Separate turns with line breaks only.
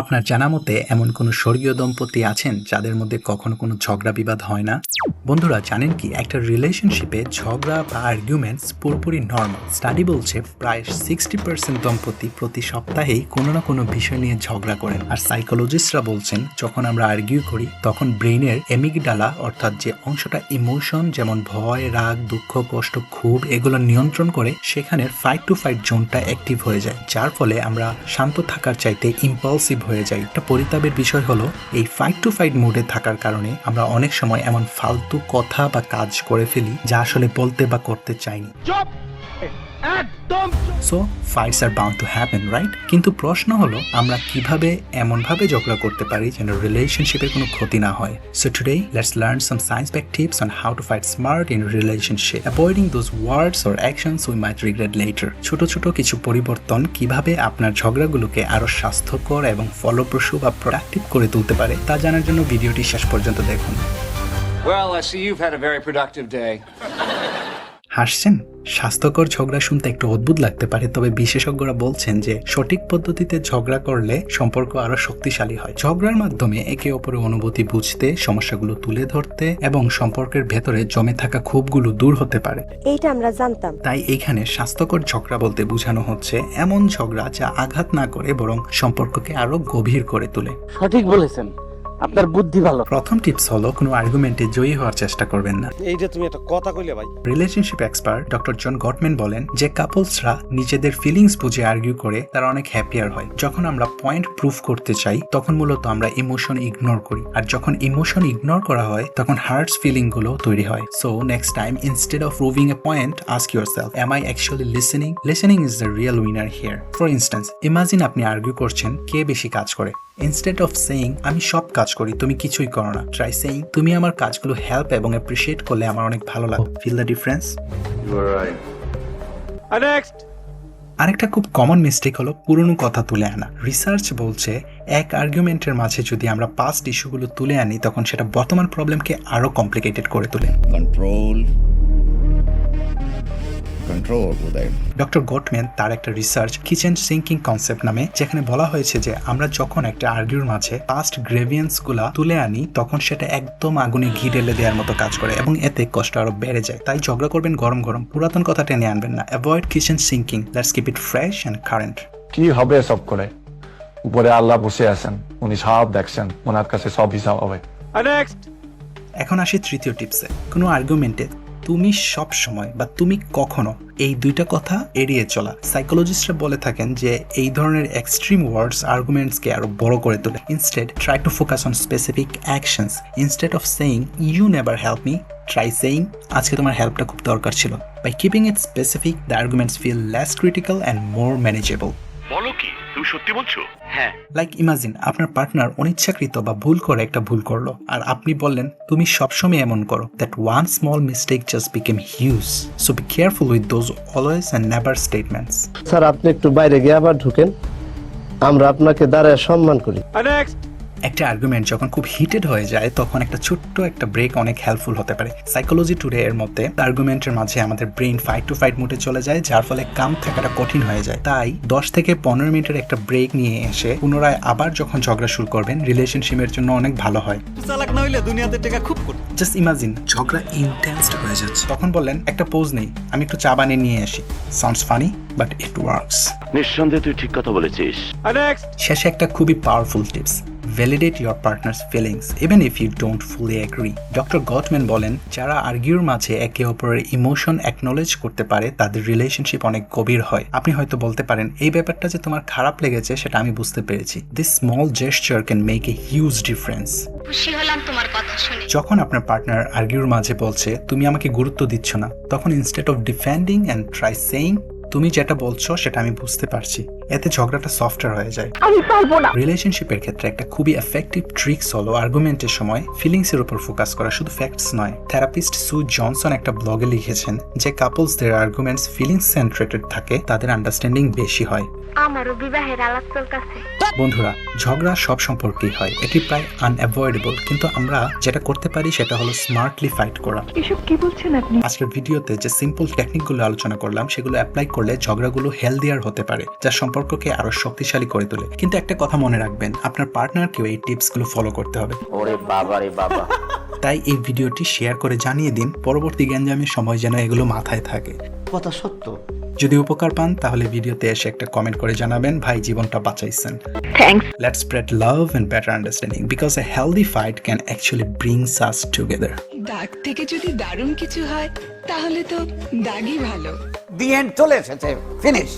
আপনার জানা মতে এমন কোনো স্বর্গীয় দম্পতি আছেন যাদের মধ্যে কখনো কোনো ঝগড়া বিবাদ হয় না? বন্ধুরা, জানেন কি? একটা রিলেশনশিপে ঝগড়া বা আর্গুমেন্টস পুরোপুরি নর্মাল স্টাডি বলছে প্রায় সিক্সটি পার্সেন্ট দম্পতি প্রতি সপ্তাহেই কোনো না কোনো বিষয় নিয়ে ঝগড়া করেন। আর সাইকোলজিস্টরা বলছেন, যখন আমরা আর্গিউ করি, তখন ব্রেইনের এমিগডালা অর্থাৎ যে অংশটা ইমোশন যেমন ভয়, রাগ, দুঃখ, কষ্ট, ক্ষোভ, এগুলো নিয়ন্ত্রণ করে, সেখানের ফাইট টু ফাইট জোনটা অ্যাক্টিভ হয়ে যায়। যার ফলে আমরা শান্ত থাকার চাইতে ইম্পালসিভ হয়ে যায়। একটা পরিতাপের বিষয় হলো, এই ফাইট টু ফাইট মোডে থাকার কারণে আমরা অনেক সময় এমন ফালতু কথা বা কাজ করে ফেলি যা আসলে বলতে বা করতে চাইনি। So fights are bound to happen right কিন্তু প্রশ্ন হলো আমরা কীভাবে এমনভাবে ঝগড়া করতে পারি যেন রিলেশনশিপের কোনো ক্ষতি না হয়? So today let's learn some science back tips on how to fight smart in relationship avoiding those words or actions we might regret later ছোট ছোট কিছু পরিবর্তন কীভাবে আপনার ঝগড়াগুলোকে আরও স্বাস্থ্যকর এবং ফলপ্রসূ বা প্রোডাক্টিভ করে তুলতে পারে তা জানার জন্য ভিডিওটি শেষ পর্যন্ত দেখুন।
Well, I see you've had a very productive day.
হাসছেন? স্বাস্থ্যকর ঝগড়া শুনতে একটু অদ্ভুত লাগতে পারে তবে বিশেষজ্ঞরা বলছেন যে সঠিক পদ্ধতিতে ঝগড়া করলে সম্পর্ক আরও শক্তিশালী হয়। ঝগড়ার মাধ্যমে একে অপরের অনুভূতি বুঝতে সমস্যাগুলো তুলে ধরতে এবং সম্পর্কের ভেতরে জমে থাকা ক্ষোভগুলো দূর হতে পারে।
এইটা আমরা জানতাম।
তাই এখানে স্বাস্থ্যকর ঝগড়া বলতে বোঝানো হচ্ছে এমন ঝগড়া যা আঘাত না করে বরং সম্পর্ককে আরও গভীর করে তোলে।
সঠিক বলেছেন। আপনার বুদ্ধি ভালো।
প্রথম টিপস হলো কোনো আর্গুমেন্টে জয়ী হওয়ার চেষ্টা করবেন না।
এইটা তুমি একটা কথা কইলে ভাই।
Relationship expert doctor John Gottman বলেন যে কাপলসরা নিজেদের ফিলিংস বুঝে আর্গিউ করে তারা অনেক হ্যাপিয়ার হয়। যখন আমরা পয়েন্ট প্রুফ করতে চাই তখন মূলত আমরা ইমোশন ইগনোর করি। আর যখন ইমোশন ইগনোর করা হয় তখন হার্টস ফিলিংগুলো তৈরি হয়। So next time instead of proving a point ask yourself am I actually listening listening is the real winner here for instance imagine আপনি আর্গিউ করছেন কে বেশি কাজ করে? ইনস্টেড অফ সেইং আমি সব কাজ করি তুমি কিছুই করো না ট্রাই সেইং তুমি আমার কাজগুলো হেল্প এবং অ্যাপ্রিসিয়েট করলে আমার অনেক ভালো লাগে। ফিল দ্য ডিফারেন্স
নেক্সট
আরেকটা খুব কমন মিস্টেক হলো পুরনো কথা তুলে আনা। রিসার্চ বলছে এক আর্গুমেন্টের মাঝে যদি আমরা পাস্ট ইস্যুগুলো তুলে আনি তখন সেটা বর্তমান প্রবলেমকে আরও কমপ্লিকেটেড করে তোলে।
Control
ডক্টর গটম্যান তার একটা রিসার্চ কিচেন সিঙ্কিং কনসেপ্ট নামে যেখানে বলা হয়েছে যে আমরা যখন একটা আর্গিউর মাঝে পাস্ট গ্রেভিয়েন্সগুলা তুলে আনি তখন সেটা একদম আগুনে ঘি ঢেলে দেওয়ার মতো কাজ করে এবং এতে কষ্ট আরও বেড়ে যায়। তাই ঝগড়া করবেন গরম গরম পুরাতন কথা টেনে আনবেন না। Avoid kitchen sinking let's keep it fresh and current
কি হবে সব করে? উপরে আল্লাহ বসে আছেন উনি সব দেখছেন ওনার কাছে সব হিসাব হবে।
নেক্সট
এখন আসি তৃতীয় টিপসে কোনো আর্গুমেন্টে তুমি সব সময় বা তুমি কখনো এই দুইটা কথা এড়িয়ে চলা। সাইকোলজিস্টরা বলে থাকেন যে এই ধরনের এক্সট্রিম ওয়ার্ডস আর্গুমেন্টসকে আরও বড় করে তোলে। Instead try to focus on specific actions instead of saying you never help me try saying আজকে তোমার হেল্পটা খুব দরকার ছিল। By keeping it specific the arguments feel less critical and more manageable
বলো কি? তুমি সত্যি বলছো? হ্যাঁ।
লাইক ইমাজিন আপনার পার্টনার অনিচ্ছাকৃত বা ভুল করে একটা ভুল করল। আর আপনি বললেন তুমি সবসময় এমন করো। That one small mistake just became huge so be careful with those always and never statements
sir আপনি একটু বাইরে গিয়ে আবার ঢুকেন। আমরা আপনাকে দাঁড়ায় সম্মান করি।
নেক্সট
একটা আর্গুমেন্ট যখন খুব হিটেড হয়ে যায় তখন একটা ছোট্ট একটা ব্রেক অনেক হেল্পফুল হতে পারে। সাইকোলজি টুডে এর মধ্যে আর্গুমেন্টের মাঝে আমাদের ব্রেন ফাইট টু ফাইট মুডে চলে যায় যার ফলে কাম থাকাটা কঠিন হয়ে যায়। তাই দশ থেকে পনেরো মিনিটের একটা ব্রেক নিয়ে এসে পুনরায় আবার যখন ঝগড়া শুরু করবেন রিলেশনশিপের জন্য অনেক ভালো হয়।
চালাক না হইলে দুনিয়াতে টাকা খুব
জাস্ট ইমাজিন ঝগড়া ইন্টেন্স হয়ে যাচ্ছে। তখন বললেন একটা পোজ নেই আমি একটু চা বানিয়ে নিয়ে আসি। Sounds funny but it works
নিঃসন্দেহে তুই ঠিক কথা বলেছিস।
শেষে একটা খুবই powerful tips validate your partner's feelings even if you don't fully agree doctor Gottman বলেন যারা আর্গিউর মাঝে একে অপরের ইমোশন অ্যাকনোলেজ করতে পারে তাদের রিলেশনশিপ অনেক গভীর হয়। আপনি হয়তো বলতে পারেন এই ব্যাপারটা যে তোমার খারাপ লেগেছে সেটা আমি বুঝতে পেরেছি। This small gesture can make a huge difference
খুশি হলাম তোমার কথা শুনে।
যখন আপনার পার্টনার আর্গিউর মাঝে বলছে তুমি আমাকে গুরুত্ব দিচ্ছ না তখন instead of defending and try saying তুমি যেটা বলছো সেটা আমি বুঝতে পারছি। এতে ঝগড়াটা সফটওয়্যার হয়ে যায়।
আমি পারব না।
রিলেশনশিপের ক্ষেত্রে একটা খুবই এফেক্টিভ ট্রিক্স হলো আর্গুমেন্টের সময় ফিলিংস এর উপর ফোকাস করা শুধু ফ্যাক্টস নয়। থেরাপিস্ট সু জনসন একটা ব্লগে লিখেছেন যে কাপলসদের আর্গুমেন্টস ফিলিংস সেন্ট্রেটেড থাকে তাদের আন্ডারস্ট্যান্ডিং বেশি হয়।
আমারও বিবাহের আলাপ চলতেছে।
বন্ধুরা ঝগড়া সব সম্পর্কেই হয়। এটি প্রায় আনঅ্যাভয়েডেবল কিন্তু আমরা যেটা করতে পারি সেটা হলো স্মার্টলি ফাইট করা।
এসব কি বলছেন আপনি?
আজকের ভিডিওতে যে সিম্পল টেকনিকগুলো আলোচনা করলাম সেগুলো অ্যাপ্লাই করলে ঝগড়াগুলো হেলদিয়ার হতে পারে যা সম্পর্ককে আরও শক্তিশালী করে তোলে। কিন্তু একটা কথা মনে রাখবেন আপনার পার্টনারকেও এই টিপসগুলো ফলো করতে হবে।
ওরে বাবা রে বাবা।
তাই এই ভিডিওটি শেয়ার করে জানিয়ে দিন পরবর্তী গ্যাঞ্জামের সময় যেন এগুলো মাথায় থাকে।
কথা সত্য।
যদি উপকার পান তাহলে ভিডিওতে এসে একটা কমেন্ট করে জানাবেন ভাই জীবনটা বাঁচাইছেন। Let's spread love and better understanding because a healthy fight can actually brings us together
দাগ থেকে যদি দারুণ কিছু হয় তাহলে তো দাগই ভালো।
দি এন্ড চলে এসেছে ফিনিশ